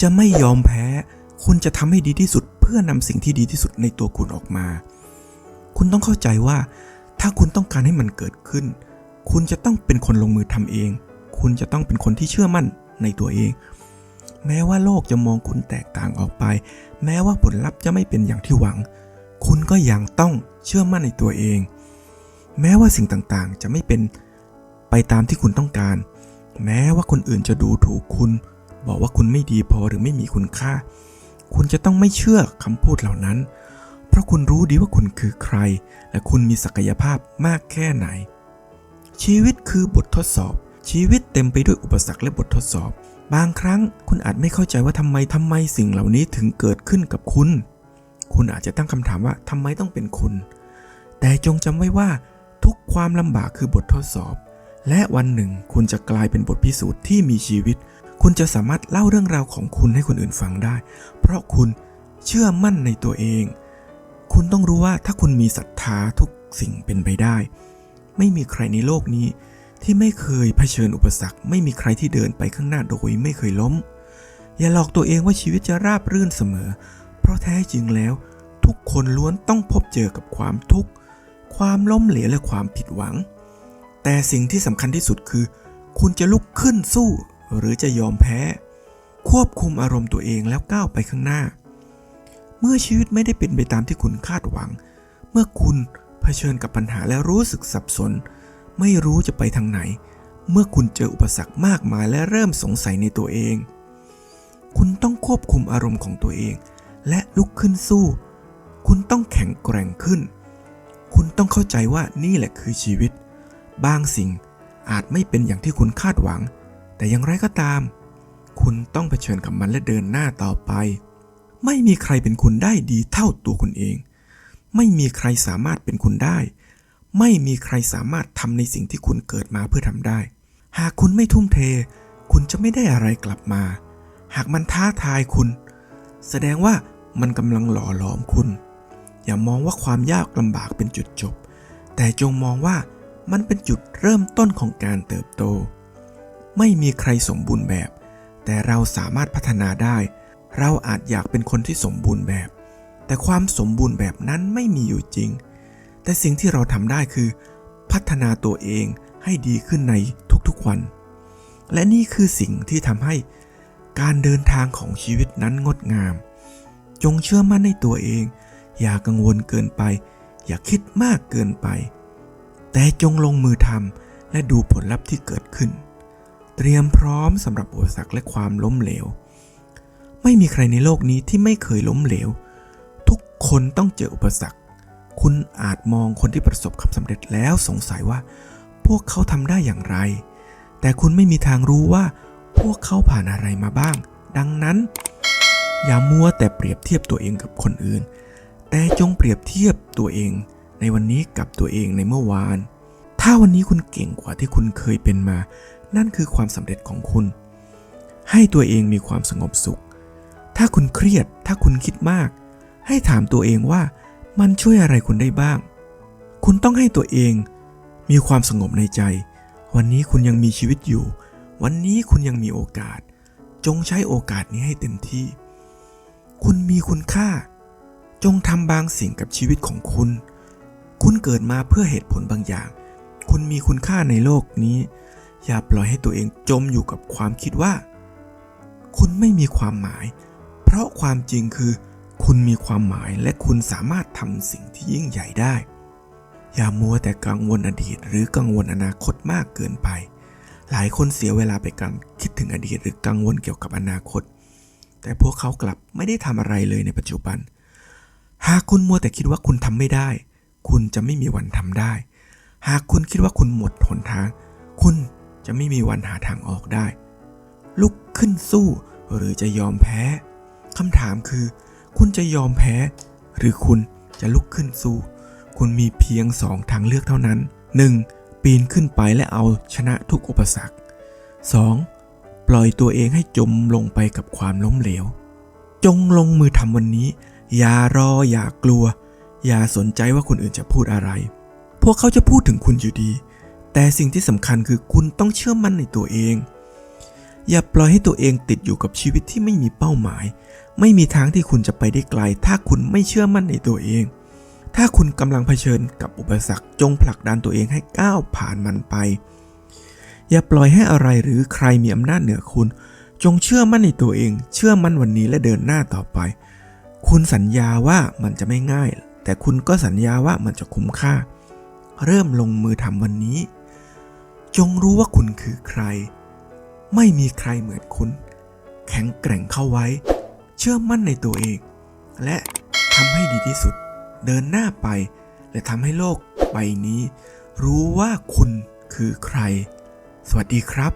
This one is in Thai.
จะไม่ยอมแพ้ คุณจะทำให้ดีที่สุด เพื่อนำสิ่งที่ดีที่สุดในตัวคุณออกมา คุณต้องเข้าใจว่า ถ้าคุณต้องการให้มันเกิดขึ้น คุณจะต้องเป็นคนลงมือทำเอง คุณจะต้องเป็นคนที่เชื่อมั่นในตัวเอง แม้ว่าโลกจะมองคุณแตกต่างออกไป แม้ว่าผลลัพธ์จะไม่เป็นอย่างที่หวัง คุณก็ยังต้องเชื่อมั่นในตัวเอง แม้ว่าสิ่งต่างๆจะไม่เป็นไปตามที่คุณต้องการ แม้ว่าคนอื่นจะดูถูกคุณ บอกว่าคุณไม่ดีพอหรือไม่มีคุณค่า คุณจะต้องไม่เชื่อคำพูดเหล่านั้น เพราะคุณรู้ดีว่าคุณคือใคร และคุณมีศักยภาพมากแค่ไหน ชีวิตคือบททดสอบ ชีวิตเต็มไปด้วยอุปสรรคและบททดสอบ บางครั้งคุณอาจไม่เข้าใจว่าทำไมทำไมสิ่งเหล่านี้ถึงเกิดขึ้นกับคุณ คุณอาจจะตั้งคำถามว่าทำไมต้องเป็นคุณ แต่จงจำไว้ว่า ทุกความลำบากคือบททดสอบและวันหนึ่งคุณจะกลายเป็นบทพิสูจน์ที่มีชีวิต คุณจะสามารถเล่าเรื่องราวของคุณให้คนอื่นฟังได้ เพราะคุณเชื่อมั่นในตัวเอง คุณต้องรู้ว่าถ้าคุณมีศรัทธาทุกสิ่งเป็นไปได้ ไม่มีใครในโลกนี้ ที่ไม่เคยเผชิญอุปสรรค ไม่มีใครที่เดินไปข้างหน้าโดยไม่เคยล้ม อย่าหลอกตัวเองว่าชีวิตจะราบรื่นเสมอ เพราะแท้จริงแล้ว ทุกคนล้วนต้องพบเจอกับความทุกข์ ความล้มเหลวและความผิดหวัง แต่สิ่งที่สำคัญที่สุดคือ คุณจะลุกขึ้นสู้ หรือจะยอมแพ้ ควบคุมอารมณ์ตัวเองแล้วก้าวไปข้างหน้า เมื่อชีวิตไม่ได้เป็นไปตามที่คุณคาดหวัง เมื่อคุณเผชิญกับปัญหาและรู้สึกสับสน ไม่รู้จะไปทางไหน เมื่อคุณเจออุปสรรคมากมายและเริ่มสงสัยในตัวเอง คุณต้องควบคุมอารมณ์ของตัวเอง และลุกขึ้นสู้ คุณต้องแข็งแกร่งขึ้น คุณต้องเข้าใจว่านี่แหละคือชีวิต บางสิ่งอาจไม่เป็นอย่างที่คุณคาดหวัง แต่อย่างไรก็ตาม คุณต้องเผชิญกับมันและเดินหน้าต่อไป ไม่มีใครเป็นคุณได้ดีเท่าตัวคุณเอง ไม่มีใครสามารถเป็นคุณได้ ไม่มีใครสามารถทำในสิ่งที่คุณเกิดมาเพื่อทำได้ หากคุณไม่ทุ่มเท คุณจะไม่ได้อะไรกลับมา หากมันท้าทายคุณ แสดงว่ามันกำลังหล่อหลอมคุณ อย่ามองว่าความยากลำบากเป็นจุดจบ แต่จงมองว่ามันเป็นจุดเริ่มต้นของการเติบโต ไม่มีใครสมบูรณ์แบบ แต่เราสามารถพัฒนาได้ เราอาจอยากเป็นคนที่สมบูรณ์แบบ แต่ความสมบูรณ์แบบนั้นไม่มีอยู่จริง แต่สิ่งที่เราทำได้คือ พัฒนาตัวเองให้ดีขึ้นในทุกๆวัน และนี่คือสิ่งที่ทำให้การเดินทางของชีวิตนั้นงดงาม จงเชื่อมั่นในตัวเอง อย่ากังวลเกินไป อย่าคิดมากเกินไป แต่จงลงมือทำและดูผลลัพธ์ที่เกิดขึ้น เตรียมพร้อมสำหรับอุปสรรคและความล้มเหลว ไม่มีใครในโลกนี้ที่ไม่เคยล้มเหลว ทุกคนต้องเจออุปสรรค คุณอาจมองคนที่ประสบความสำเร็จแล้วสงสัยว่า พวกเขาทำได้อย่างไร แต่คุณไม่มีทางรู้ว่า พวกเขาผ่านอะไรมาบ้าง ดังนั้น อย่ามัวแต่เปรียบเทียบตัวเองกับคนอื่น แต่จงเปรียบเทียบตัวเอง ในวันนี้กับตัวเองในเมื่อวาน ถ้าวันนี้คุณเก่งกว่าที่คุณเคยเป็นมา นั่นคือความสำเร็จของคุณ ให้ตัวเองมีความสงบสุข ถ้าคุณเครียด ถ้าคุณคิดมาก ให้ถามตัวเองว่ามันช่วยอะไรคุณได้บ้าง คุณต้องให้ตัวเองมีความสงบในใจ วันนี้คุณยังมีชีวิตอยู่ วันนี้คุณยังมีโอกาส จงใช้โอกาสนี้ให้เต็มที่ คุณมีคุณค่า จงทำบางสิ่งกับชีวิตของคุณ คุณเกิดมาเพื่อเหตุผลบางอย่าง คุณมีคุณค่าในโลกนี้ อย่าปล่อยให้ตัวเองจมอยู่กับความคิดว่า คุณไม่มีความหมาย เพราะความจริงคือ คุณมีความหมายและคุณสามารถทำสิ่งที่ยิ่งใหญ่ได้ อย่ามัวแต่กังวลอดีต หรือกังวลอนาคตมากเกินไป หลายคนเสียเวลาไปกับคิดถึงอดีต หรือกังวลเกี่ยวกับอนาคต แต่พวกเขากลับไม่ได้ทำอะไรเลยในปัจจุบัน หากคุณมัวแต่คิดว่าคุณทำไม่ได้ คุณจะไม่มีวันทำได้ หากคุณคิดว่าคุณหมดหนทาง คุณ จะไม่มีวันหาทางออกได้ ลุกขึ้นสู้หรือจะยอมแพ้คำถามคือ คุณจะยอมแพ้ หรือคุณจะลุกขึ้นสู้ คุณมีเพียงสองทางเลือกเท่านั้น 1. ปีนขึ้นไปและเอาชนะทุกอุปสรรค 2. ปล่อยตัวเองให้จมลงไปกับความล้มเหลว จงลงมือทำวันนี้ อย่ารออย่ากลัว อย่าสนใจว่าคนอื่นจะพูดอะไร พวกเขาจะพูดถึงคุณอยู่ดี แต่สิ่งที่สำคัญคือคุณต้องเชื่อมั่นในตัวเอง อย่าปล่อยให้ตัวเองติดอยู่กับชีวิตที่ไม่มีเป้าหมาย ไม่มีทางที่คุณจะไปได้ไกล ถ้าคุณไม่เชื่อมั่นในตัวเอง ถ้าคุณกำลังเผชิญกับอุปสรรคจงผลักดันตัวเองให้ก้าวผ่านมันไป อย่าปล่อยให้อะไรหรือใครมีอำนาจเหนือคุณ จงเชื่อมั่นในตัวเอง เชื่อมั่นวันนี้และเดินหน้าต่อไป คุณสัญญาว่ามันจะไม่ง่าย แต่คุณก็สัญญาว่ามันจะคุ้มค่า เริ่มลงมือทำวันนี้ จงรู้ว่าคุณคือใคร ไม่มีใครเหมือนคุณ แข็งแกร่งเข้าไว้ เชื่อมั่นในตัวเอง และทำให้ดีที่สุด เดินหน้าไป และทำให้โลกใบนี้ รู้ว่าคุณคือใคร สวัสดีครับ